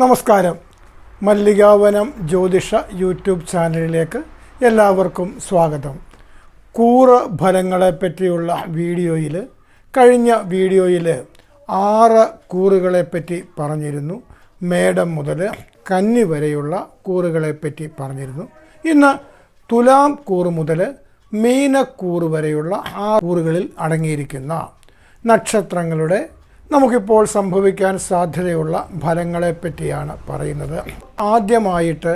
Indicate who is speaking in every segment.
Speaker 1: നമസ്കാരം. മല്ലികാവനം ജ്യോതിഷ യൂട്യൂബ് ചാനലിലേക്ക് എല്ലാവർക്കും സ്വാഗതം. കൂറ് ഫലങ്ങളെ പറ്റിയുള്ള വീഡിയോയിൽ കഴിഞ്ഞ വീഡിയോയിൽ ആറ് കൂറുകളെ പറ്റി പറഞ്ഞിരുന്നു. മേടം മുതൽ കന്നി വരെയുള്ള കൂറുകളെ പറ്റി പറഞ്ഞിരുന്നു. ഇന്ന് തുലാം കൂറ് മുതൽ മീനക്കൂറ് വരെയുള്ള ആ കൂറുകളിൽ അടങ്ങിയിരിക്കുന്ന നക്ഷത്രങ്ങളുടെ നമുക്കിപ്പോൾ സംഭവിക്കാൻ സാധ്യതയുള്ള ഫലങ്ങളെ പറ്റിയാണ് പറയുന്നത്. ആദ്യമായിട്ട്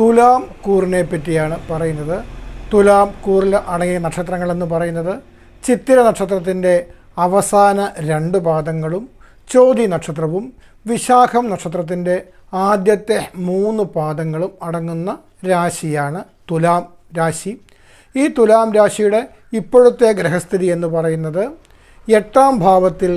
Speaker 1: തുലാം കൂറിനെ പറ്റിയാണ് പറയുന്നത്. തുലാം കൂറിൽ അടങ്ങിയ നക്ഷത്രങ്ങളെന്ന് പറയുന്നത് ചിത്തിര നക്ഷത്രത്തിന്റെ അവസാന രണ്ട് പാദങ്ങളും ചോതി നക്ഷത്രവും വിശാഖം നക്ഷത്രത്തിന്റെ ആദ്യത്തെ മൂന്ന് പാദങ്ങളും അടങ്ങുന്ന രാശിയാണ് തുലാം രാശി. ഈ തുലാം രാശിയുടെ ഇപ്പോഴത്തെ ഗ്രഹസ്ഥിതി എന്ന് പറയുന്നത് എട്ടാം ഭാവത്തിൽ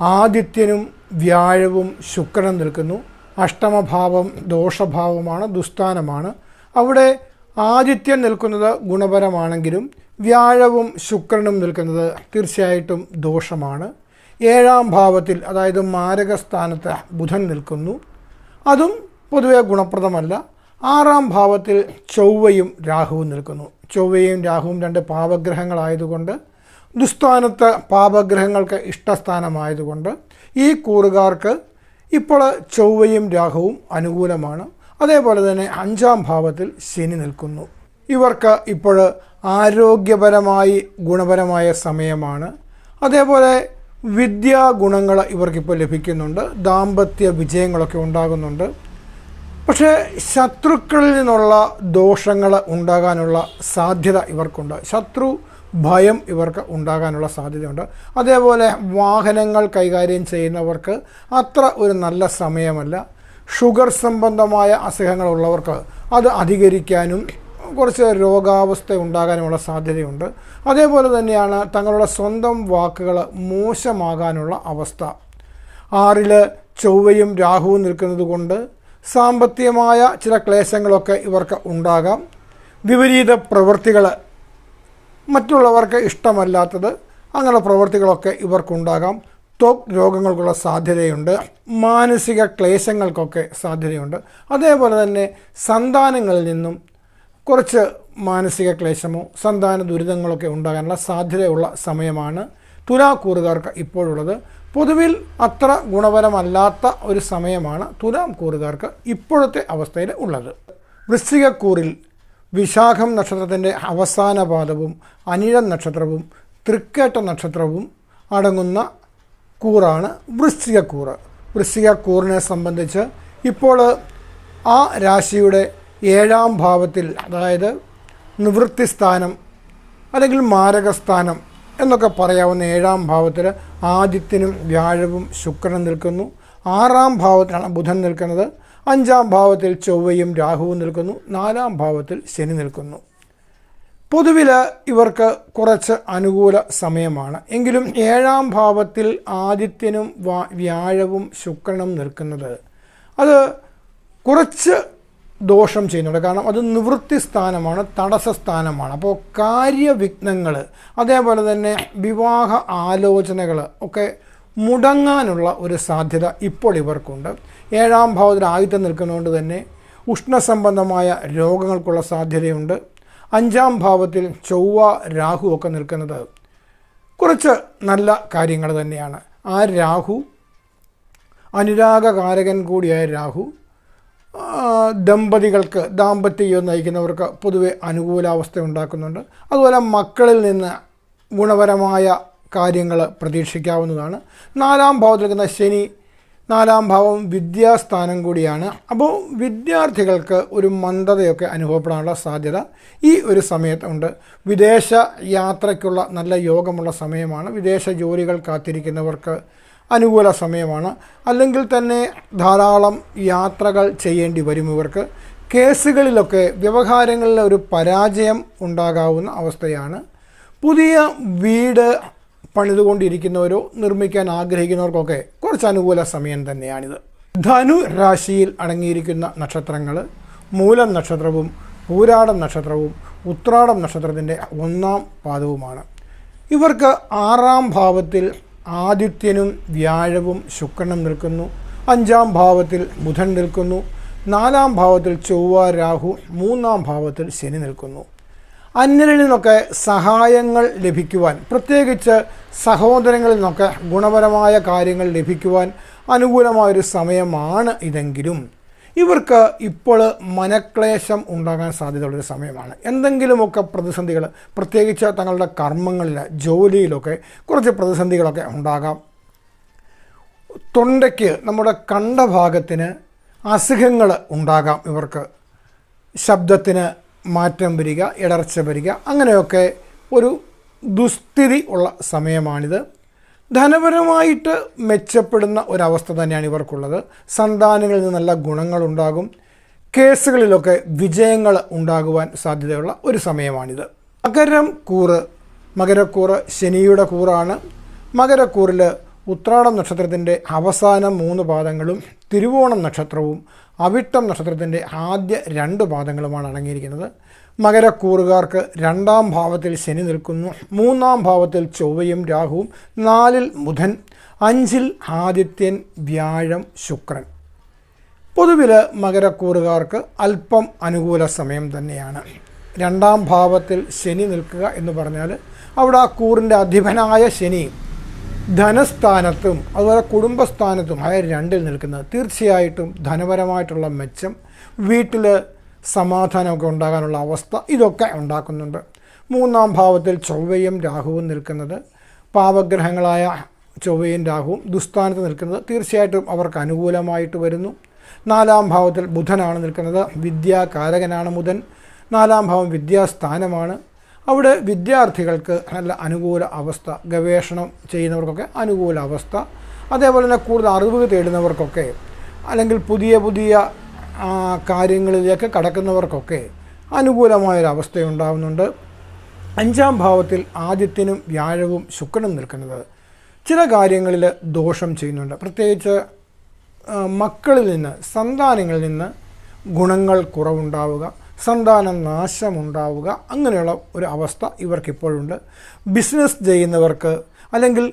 Speaker 1: ആദിത്യനും വ്യാഴവും ശുക്രനും നിൽക്കുന്നു. അഷ്ടമഭാവം ദോഷഭാവമാണ് ദുസ്ഥാനമാണ്. അവിടെ ആദിത്യൻ നിൽക്കുന്നത് ഗുണപരമാണെങ്കിലും വ്യാഴവും ശുക്രനും നിൽക്കുന്നത് തീർച്ചയായിട്ടും ദോഷമാണ്. ഏഴാം ഭാവത്തിൽ അതായത് മാരകസ്ഥാനത്ത് ബുധൻ നിൽക്കുന്നു. അതും പൊതുവെ ഗുണപ്രദമല്ല. ആറാം ഭാവത്തിൽ ചൊവ്വയും രാഹുവും നിൽക്കുന്നു. ചൊവ്വയും രാഹുവും രണ്ട് പാപഗ്രഹങ്ങളായതുകൊണ്ട് ദുസ്ഥാനത്ത് പാപഗ്രഹങ്ങൾക്ക് ഇഷ്ടസ്ഥാനമായതുകൊണ്ട് ഈ കൂറുകാർക്ക് ഇപ്പോൾ ചൊവ്വയും രാഹുവും അനുകൂലമാണ്. അതേപോലെ തന്നെ അഞ്ചാം ഭാവത്തിൽ ശനി നിൽക്കുന്നു. ഇവർക്ക് ഇപ്പോൾ ആരോഗ്യപരമായി ഗുണപരമായ സമയമാണ്. അതേപോലെ വിദ്യാ ഗുണങ്ങൾ ഇവർക്കിപ്പോൾ ലഭിക്കുന്നുണ്ട്. ദാമ്പത്യ വിജയങ്ങളൊക്കെ ഉണ്ടാകുന്നുണ്ട്. പക്ഷേ ശത്രുക്കളിൽ നിന്നുള്ള ദോഷങ്ങൾ ഉണ്ടാകാനുള്ള സാധ്യത ഇവർക്കുണ്ട്. ശത്രു ഭയം ഇവർക്ക് ഉണ്ടാകാനുള്ള സാധ്യതയുണ്ട്. അതേപോലെ വാഹനങ്ങൾ കൈകാര്യം ചെയ്യുന്നവർക്ക് അത്ര ഒരു നല്ല സമയമല്ല. ഷുഗർ സംബന്ധമായ അസുഖങ്ങളുള്ളവർക്ക് അത് അധികരിക്കാനും കുറച്ച് രോഗാവസ്ഥ ഉണ്ടാകാനുമുള്ള സാധ്യതയുണ്ട്. അതേപോലെ തന്നെയാണ് തങ്ങളുടെ സ്വന്തം വാക്കുകൾ മോശമാകാനുള്ള അവസ്ഥ. ആറിൽ ചൊവ്വയും രാഹുവും നിൽക്കുന്നത് കൊണ്ട് സാമ്പത്തികമായ ചില ക്ലേശങ്ങളൊക്കെ ഇവർക്ക് ഉണ്ടാകാം. വിപരീത പ്രവൃത്തികൾ മറ്റുള്ളവർക്ക് ഇഷ്ടമല്ലാത്തത് അങ്ങനെ പ്രവൃത്തികളൊക്കെ ഇവർക്കുണ്ടാകാം. ത്വക് രോഗങ്ങൾക്കുള്ള സാധ്യതയുണ്ട്. മാനസിക ക്ലേശങ്ങൾക്കൊക്കെ സാധ്യതയുണ്ട്. അതേപോലെ തന്നെ സന്താനങ്ങളിൽ നിന്നും കുറച്ച് മാനസിക ക്ലേശമോ സന്താന ദുരിതങ്ങളൊക്കെ ഉണ്ടാകാനുള്ള സാധ്യതയുള്ള സമയമാണ് തുലാക്കൂറുകാർക്ക് ഇപ്പോഴുള്ളത്. പൊതുവിൽ അത്ര ഗുണപരമല്ലാത്ത ഒരു സമയമാണ് തുലാം കൂറുകാർക്ക് ഇപ്പോഴത്തെ അവസ്ഥയിൽ ഉള്ളത്. വൃശ്ചികക്കൂറിൽ വിശാഖം നക്ഷത്രത്തിന്റെ അവസാന പാദവും അനിഴം നക്ഷത്രവും തൃക്കേട്ട നക്ഷത്രവും അടങ്ങുന്ന കൂറാണ് വൃശ്ചികക്കൂറ്. വൃശ്ചികക്കൂറിനെ സംബന്ധിച്ച് ഇപ്പോൾ ആ രാശിയുടെ ഏഴാം ഭാവത്തിൽ അതായത് നിവൃത്തി സ്ഥാനം അല്ലെങ്കിൽ മാരകസ്ഥാനം എന്നൊക്കെ പറയാവുന്ന ഏഴാം ഭാവത്തിൽ ആദിത്യനും വ്യാഴവും ശുക്രനും നിൽക്കുന്നു. ആറാം ഭാവത്തിലാണ് ബുധൻ നിൽക്കുന്നത്. അഞ്ചാം ഭാവത്തിൽ ചൊവ്വയും രാഹുവും നിൽക്കുന്നു. നാലാം ഭാവത്തിൽ ശനി നിൽക്കുന്നു. പൊതുവിൽ ഇവർക്ക് കുറച്ച് അനുകൂല സമയമാണ്. എങ്കിലും ഏഴാം ഭാവത്തിൽ ആദിത്യനും വ്യാഴവും ശുക്രനും നിൽക്കുന്നത്. അത് കുറച്ച് ദോഷം ചെയ്യുന്നുണ്ട്. കാരണം അത് നിവൃത്തി സ്ഥാനമാണ് തടസ്സ സ്ഥാനമാണ്. അപ്പോൾ കാര്യവിഘ്നങ്ങൾ അതേപോലെ തന്നെ വിവാഹ ആലോചനകൾ ഒക്കെ മുടങ്ങാനുള്ള ഒരു സാധ്യത ഇപ്പോൾ ഇവർക്കുണ്ട്. ഏഴാം ഭാവത്തിൽ ആയുധം നിൽക്കുന്നതുകൊണ്ട് തന്നെ ഉഷ്ണസംബന്ധമായ രോഗങ്ങൾക്കുള്ള സാധ്യതയുണ്ട്. അഞ്ചാം ഭാവത്തിൽ ചൊവ്വ രാഹു ഒക്കെ നിൽക്കുന്നത് കുറച്ച് നല്ല കാര്യങ്ങൾ തന്നെയാണ്. ആ രാഹു അനുരാഗകാരകൻ കൂടിയായ രാഹു ദമ്പതികൾക്ക് ദാമ്പത്യം നയിക്കുന്നവർക്ക് പൊതുവെ അനുകൂലാവസ്ഥ ഉണ്ടാക്കുന്നുണ്ട്. അതുപോലെ മക്കളിൽ നിന്ന് ഗുണപരമായ കാര്യങ്ങൾ പ്രതീക്ഷിക്കാവുന്നതാണ്. നാലാം ഭാവത്തിൽ നിൽക്കുന്ന ശനി നാലാം ഭാവം വിദ്യാസ്ഥാനം കൂടിയാണ്. അപ്പോൾ വിദ്യാർത്ഥികൾക്ക് ഒരു മന്ദതയൊക്കെ അനുഭവപ്പെടാനുള്ള സാധ്യത ഈ ഒരു സമയത്തുണ്ട്. വിദേശ യാത്രയ്ക്കുള്ള നല്ല യോഗമുള്ള സമയമാണ്. വിദേശ ജോലികൾ കാത്തിരിക്കുന്നവർക്ക് അനുകൂല സമയമാണ്. അല്ലെങ്കിൽ തന്നെ ധാരാളം യാത്രകൾ ചെയ്യേണ്ടി വരും ഇവർക്ക്. കേസുകളിലൊക്കെ വ്യവഹാരങ്ങളിലെ ഒരു പരാജയം ഉണ്ടാകാവുന്ന അവസ്ഥയാണ്. പുതിയ വീട് പണിതുകൊണ്ടിരിക്കുന്നവരോ നിർമ്മിക്കാൻ ആഗ്രഹിക്കുന്നവർക്കൊക്കെ കുറച്ച് അനുകൂല സമയം തന്നെയാണിത്. ധനു രാശിയിൽ അടങ്ങിയിരിക്കുന്ന നക്ഷത്രങ്ങൾ മൂലം നക്ഷത്രവും പൂരാടം നക്ഷത്രവും ഉത്രാടം നക്ഷത്രത്തിന്റെ ഒന്നാം പാദവുമാണ്. ഇവർക്ക് ആറാം ഭാവത്തിൽ ആദിത്യനും വ്യാഴവും ശുക്രനും നിൽക്കുന്നു. അഞ്ചാം ഭാവത്തിൽ ബുധൻ നിൽക്കുന്നു. നാലാം ഭാവത്തിൽ ചൊവ്വ രാഹു മൂന്നാം ഭാവത്തിൽ ശനി നിൽക്കുന്നു. അന്യരിൽ നിന്നൊക്കെ സഹായങ്ങൾ ലഭിക്കുവാൻ പ്രത്യേകിച്ച് സഹോദരങ്ങളിൽ നിന്നൊക്കെ ഗുണപരമായ കാര്യങ്ങൾ ലഭിക്കുവാൻ അനുകൂലമായൊരു സമയമാണ് ഇതെങ്കിലും. ഇവർക്ക് ഇപ്പോൾ മനക്ലേശം ഉണ്ടാകാൻ സാധ്യതയുള്ളൊരു സമയമാണ്. എന്തെങ്കിലുമൊക്കെ പ്രതിസന്ധികൾ പ്രത്യേകിച്ച് തങ്ങളുടെ കർമ്മങ്ങളിൽ ജോലിയിലൊക്കെ കുറച്ച് പ്രതിസന്ധികളൊക്കെ ഉണ്ടാകാം. തൊണ്ടയ്ക്ക് നമ്മുടെ കണ്ടഭാഗത്തിന് അസുഖങ്ങൾ ഉണ്ടാകാം ഇവർക്ക്. ശബ്ദത്തിന് മാറ്റം വരിക ഇടർച്ച വരിക അങ്ങനെയൊക്കെ ഒരു ദുസ്ഥിതി ഉള്ള സമയമാണിത്. ധനപരമായിട്ട് മെച്ചപ്പെടുന്ന ഒരവസ്ഥ തന്നെയാണ് ഇവർക്കുള്ളത്. സന്താനങ്ങളിൽ നിന്ന് നല്ല ഗുണങ്ങളുണ്ടാകും കേസുകളിലൊക്കെ വിജയങ്ങൾ ഉണ്ടാകുവാൻ സാധ്യതയുള്ള ഒരു സമയമാണിത്. മകരം കൂറ് മകരക്കൂറ് ശനിയുടെ കൂറാണ്. മകരക്കൂറിൽ ഉത്രാടം നക്ഷത്രത്തിന്റെ അവസാന മൂന്ന് പാദങ്ങളും തിരുവോണം നക്ഷത്രവും അവിട്ടം നക്ഷത്രത്തിന്റെ ആദ്യ രണ്ട് പാദങ്ങളുമാണ് അടങ്ങിയിരിക്കുന്നത്. മകരക്കൂറുകാർക്ക് രണ്ടാം ഭാവത്തിൽ ശനി നിൽക്കുന്നു. മൂന്നാം ഭാവത്തിൽ ചൊവ്വയും രാഹുവും. നാലിൽ ബുധൻ. അഞ്ചിൽ ആദിത്യൻ വ്യാഴം ശുക്രൻ. പൊതുവിൽ മകരക്കൂറുകാർക്ക് അല്പം അനുകൂല സമയം തന്നെയാണ്. രണ്ടാം ഭാവത്തിൽ ശനി നിൽക്കുക എന്ന് പറഞ്ഞാൽ അവിടെ ആ കൂറിന്റെ അധിപനായ ശനി ധനസ്ഥാനത്തും അതുപോലെ കുടുംബസ്ഥാനത്തും അതായത് രണ്ടിൽ നിൽക്കുന്നത് തീർച്ചയായിട്ടും ധനപരമായിട്ടുള്ള മെച്ചം വീട്ടിൽ സമാധാനമൊക്കെ ഉണ്ടാകാനുള്ള അവസ്ഥ ഇതൊക്കെ ഉണ്ടാക്കുന്നുണ്ട്. മൂന്നാം ഭാവത്തിൽ ചൊവ്വയും രാഹുവും നിൽക്കുന്നത് പാവഗ്രഹങ്ങളായ ചൊവ്വയും രാഹുവും ദുസ്ഥാനത്ത് നിൽക്കുന്നത് തീർച്ചയായിട്ടും അവർക്ക് അനുകൂലമായിട്ട് വരുന്നു. നാലാം ഭാവത്തിൽ ബുധനാണ് നിൽക്കുന്നത് വിദ്യാകാരകനാണ് ബുധൻ. നാലാം ഭാവം വിദ്യാസ്ഥാനമാണ്. അവിടെ വിദ്യാർത്ഥികൾക്ക് നല്ല അനുകൂല അവസ്ഥ ഗവേഷണം ചെയ്യുന്നവർക്കൊക്കെ അനുകൂല അവസ്ഥ. അതേപോലെ തന്നെ കൂടുതൽ അറിവ് തേടുന്നവർക്കൊക്കെ അല്ലെങ്കിൽ പുതിയ പുതിയ കാര്യങ്ങളിലേക്ക് കടക്കുന്നവർക്കൊക്കെ അനുകൂലമായൊരവസ്ഥയുണ്ടാകുന്നുണ്ട് അഞ്ചാം ഭാവത്തിൽ ആദിത്യനും വ്യാഴവും ശുക്രനും നിൽക്കുന്നത് ചില കാര്യങ്ങളിൽ ദോഷം ചെയ്യുന്നുണ്ട്. പ്രത്യേകിച്ച് മക്കളിൽ നിന്ന് സന്താനങ്ങളിൽ നിന്ന് ഗുണങ്ങൾ കുറവുണ്ടാവുക. സന്താന നാശമുണ്ടാവുക അങ്ങനെയുള്ള ഒരു അവസ്ഥ ഇവർക്കിപ്പോഴുണ്ട്. ബിസിനസ് ചെയ്യുന്നവർക്ക് അല്ലെങ്കിൽ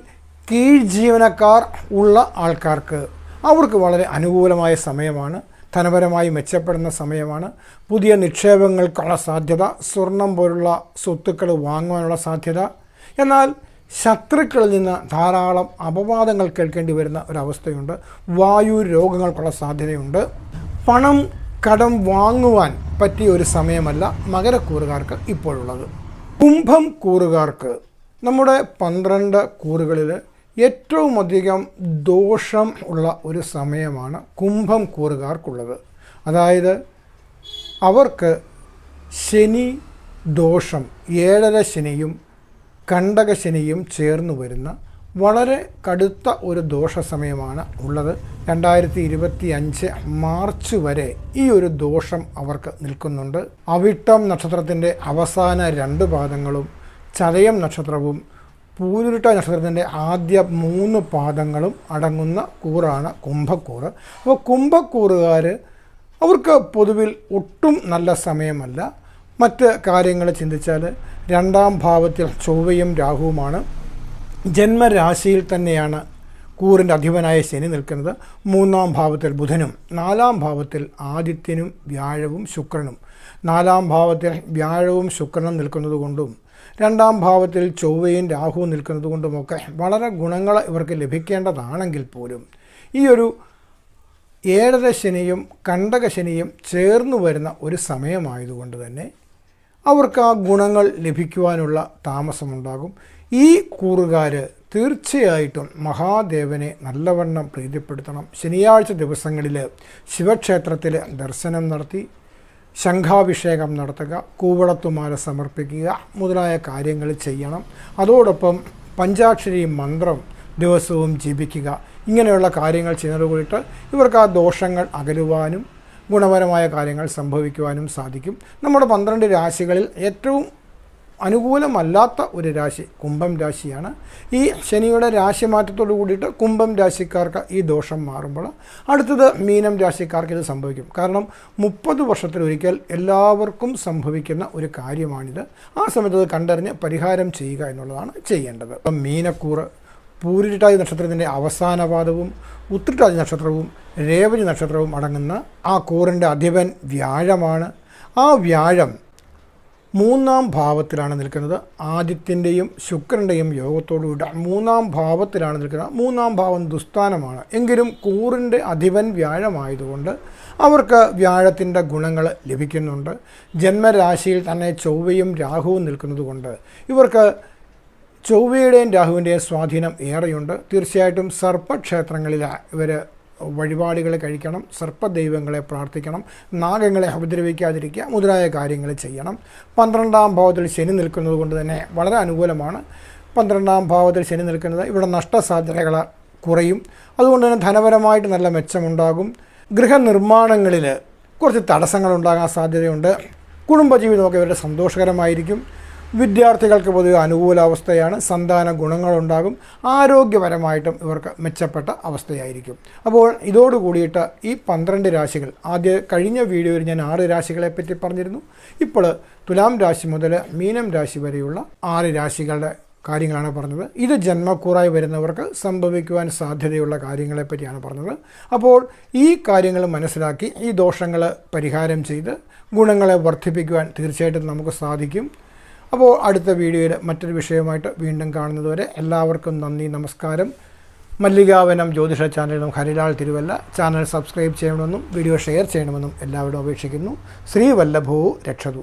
Speaker 1: കീഴ് ജീവനക്കാർ ഉള്ള ആൾക്കാർക്ക് അവർക്ക് വളരെ അനുകൂലമായ സമയമാണ്. ധനപരമായി മെച്ചപ്പെടുന്ന സമയമാണ്. പുതിയ നിക്ഷേപങ്ങൾക്കുള്ള സാധ്യത സ്വർണം പോലുള്ള സ്വത്തുക്കൾ വാങ്ങുവാനുള്ള സാധ്യത. എന്നാൽ ശത്രുക്കളിൽ നിന്ന് ധാരാളം അപവാദങ്ങൾ കേൾക്കേണ്ടി വരുന്ന ഒരവസ്ഥയുണ്ട് വായു രോഗങ്ങൾക്കുള്ള സാധ്യതയുണ്ട്. പണം കടം വാങ്ങുവാൻ പറ്റിയ ഒരു സമയമല്ല മകരക്കൂറുകാർക്ക് ഇപ്പോഴുള്ളത്. കുംഭം കൂറുകാർക്ക് നമ്മുടെ പന്ത്രണ്ട് കൂറുകളിൽ ഏറ്റവും അധികം ദോഷം ഉള്ള ഒരു സമയമാണ് കുംഭം കൂറുകാർക്കുള്ളത്. അതായത് അവർക്ക് ശനി ദോഷം ഏഴര ശനിയും കണ്ടകശനിയും ചേർന്ന് വരുന്ന വളരെ കടുത്ത ഒരു ദോഷ സമയമാണ് ഉള്ളത്. രണ്ടായിരത്തി ഇരുപത്തി അഞ്ച് മാർച്ച് വരെ ഈ ഒരു ദോഷം അവർക്ക് നിൽക്കുന്നുണ്ട്. അവിട്ടം നക്ഷത്രത്തിന്റെ അവസാന രണ്ട് പാദങ്ങളും ചതയം നക്ഷത്രവും പൂരുരുട്ട നക്ഷത്രത്തിന്റെ ആദ്യ മൂന്ന് പാദങ്ങളും അടങ്ങുന്ന കൂറാണ് കുംഭക്കൂറ്. അപ്പോൾ കുംഭക്കൂറുകാർ അവർക്ക് പൊതുവിൽ ഒട്ടും നല്ല സമയമല്ല. മറ്റ് കാര്യങ്ങൾ ചിന്തിച്ചാൽ രണ്ടാം ഭാവത്തിൽ ചൊവ്വയും രാഹുവുമാണ്. ജന്മരാശിയിൽ തന്നെയാണ് കൂറിന്റെ അധിപനായ ശനി നിൽക്കുന്നത്. മൂന്നാം ഭാവത്തിൽ ബുധനും നാലാം ഭാവത്തിൽ ആദിത്യനും വ്യാഴവും ശുക്രനും. നാലാം ഭാവത്തിൽ വ്യാഴവും ശുക്രനും നിൽക്കുന്നത് കൊണ്ടും രണ്ടാം ഭാവത്തിൽ ചൊവ്വയും രാഹുവും നിൽക്കുന്നത് കൊണ്ടുമൊക്കെ വളരെ ഗുണങ്ങൾ ഇവർക്ക് ലഭിക്കേണ്ടതാണെങ്കിൽ പോലും ഈ ഒരു ഏഴര ശനിയും കണ്ടക ശനിയും ചേർന്ന് വരുന്ന ഒരു സമയമായതുകൊണ്ട് തന്നെ അവർക്ക് ആ ഗുണങ്ങൾ ലഭിക്കുവാനുള്ള താമസമുണ്ടാകും. ഈ കൂറുകാർ തീർച്ചയായിട്ടും മഹാദേവനെ നല്ലവണ്ണം പ്രീതിപ്പെടുത്തണം. ശനിയാഴ്ച ദിവസങ്ങളിൽ ശിവക്ഷേത്രത്തിൽ ദർശനം നടത്തി ശംഖാഭിഷേകം നടത്തുക കൂവളത്തുമാല സമർപ്പിക്കുക മുതലായ കാര്യങ്ങൾ ചെയ്യണം. അതോടൊപ്പം പഞ്ചാക്ഷരി മന്ത്രം ദിവസവും ജപിക്കുക. ഇങ്ങനെയുള്ള കാര്യങ്ങൾ ചെയ്യുന്നത് കൂടിയിട്ട് ഇവർക്ക് ആ ദോഷങ്ങൾ അകലുവാനും ഗുണപരമായ കാര്യങ്ങൾ സംഭവിക്കുവാനും സാധിക്കും. നമ്മുടെ പന്ത്രണ്ട് രാശികളിൽ ഏറ്റവും അനുകൂലമല്ലാത്ത ഒരു രാശി കുംഭം രാശിയാണ്. ഈ ശനിയുടെ രാശി മാറ്റത്തോടു കൂടിയിട്ട് കുംഭം രാശിക്കാർക്ക് ഈ ദോഷം മാറുമ്പോൾ അടുത്തത് മീനം രാശിക്കാർക്ക് ഇത് സംഭവിക്കും. കാരണം മുപ്പത് വർഷത്തിലൊരിക്കൽ എല്ലാവർക്കും സംഭവിക്കുന്ന ഒരു കാര്യമാണിത്. ആ സമയത്ത് അത് കണ്ടറിഞ്ഞ് പരിഹാരം ചെയ്യുക എന്നുള്ളതാണ് ചെയ്യേണ്ടത്. അപ്പം മീനക്കൂറ് പൂരിട്ടാതി നക്ഷത്രത്തിന്റെ അവസാന പാദവും നക്ഷത്രവും രേവതി നക്ഷത്രവും അടങ്ങുന്ന ആ കൂറിന്റെ അധിപൻ വ്യാഴമാണ്. ആ വ്യാഴം മൂന്നാം ഭാവത്തിലാണ് നിൽക്കുന്നത്. ആദിത്യന്റെയും ശുക്രന്റെയും യോഗത്തോടുകൂടി മൂന്നാം ഭാവത്തിലാണ് നിൽക്കുന്നത്. മൂന്നാം ഭാവം ദുസ്ഥാനമാണ്. എങ്കിലും കൂറിന്റെ അധിപൻ വ്യാഴമായതുകൊണ്ട് അവർക്ക് വ്യാഴത്തിന്റെ ഗുണങ്ങൾ ലഭിക്കുന്നുണ്ട്. ജന്മരാശിയിൽ തന്നെ ചൊവ്വയും രാഹുവും നിൽക്കുന്നതുകൊണ്ട് ഇവർക്ക് ചൊവ്വയുടെയും രാഹുവിന്റെയും സ്വാധീനം ഏറെയുണ്ട്. തീർച്ചയായിട്ടും സർപ്പക്ഷേത്രങ്ങളിൽ ഇവർ വഴിപാടുകൾ കഴിക്കണം സർപ്പദൈവങ്ങളെ പ്രാർത്ഥിക്കണം നാഗങ്ങളെ ഉപദ്രവിക്കാതിരിക്കുക മുതലായ കാര്യങ്ങൾ ചെയ്യണം. പന്ത്രണ്ടാം ഭാവത്തിൽ ശനി നിൽക്കുന്നത് കൊണ്ട് തന്നെ വളരെ അനുകൂലമാണ്. പന്ത്രണ്ടാം ഭാവത്തിൽ ശനി നിൽക്കുന്നത് ഇവിടെ നഷ്ടസാധ്യതകൾ കുറയും. അതുകൊണ്ട് തന്നെ ധനപരമായിട്ട് നല്ല മെച്ചമുണ്ടാകും. ഗൃഹനിർമ്മാണങ്ങളിൽ കുറച്ച് തടസ്സങ്ങൾ ഉണ്ടാകാൻ സാധ്യതയുണ്ട്. കുടുംബജീവിതമൊക്കെ ഇവരുടെ സന്തോഷകരമായിരിക്കും. വിദ്യാർത്ഥികൾക്ക് പൊതുവെ അനുകൂലാവസ്ഥയാണ്. സന്താന ഗുണങ്ങളുണ്ടാകും. ആരോഗ്യപരമായിട്ടും ഇവർക്ക് മെച്ചപ്പെട്ട അവസ്ഥയായിരിക്കും. അപ്പോൾ ഇതോട് കൂടിയിട്ട് ഈ പന്ത്രണ്ട് രാശികൾ ആദ്യ കഴിഞ്ഞ വീഡിയോയിൽ ഞാൻ ആറ് രാശികളെ പറ്റി പറഞ്ഞിരുന്നു. ഇപ്പോൾ തുലാം രാശി മുതൽ മീനം രാശി വരെയുള്ള ആറ് രാശികളുടെ കാര്യങ്ങളാണ് പറഞ്ഞത്. ഇത് ജന്മക്കൂറായി വരുന്നവർക്ക് സംഭവിക്കുവാൻ സാധ്യതയുള്ള കാര്യങ്ങളെ പറ്റിയാണ് പറഞ്ഞത്. അപ്പോൾ ഈ കാര്യങ്ങൾ മനസ്സിലാക്കി ഈ ദോഷങ്ങൾ പരിഹാരം ചെയ്ത് ഗുണങ്ങളെ വർദ്ധിപ്പിക്കുവാൻ തീർച്ചയായിട്ടും നമുക്ക് സാധിക്കും. അപ്പോൾ അടുത്ത വീഡിയോയിൽ മറ്റൊരു വിഷയമായിട്ട് വീണ്ടും കാണുന്നതുവരെ എല്ലാവർക്കും നന്ദി നമസ്കാരം. മല്ലികാവനം ജ്യോതിഷ ചാനലും ഹരിലാൽ തിരുവല്ല. ചാനൽ സബ്സ്ക്രൈബ് ചെയ്യണമെന്നും വീഡിയോ ഷെയർ ചെയ്യണമെന്നും എല്ലാവരും അപേക്ഷിക്കുന്നു. ശ്രീവല്ലഭോ രക്ഷതു.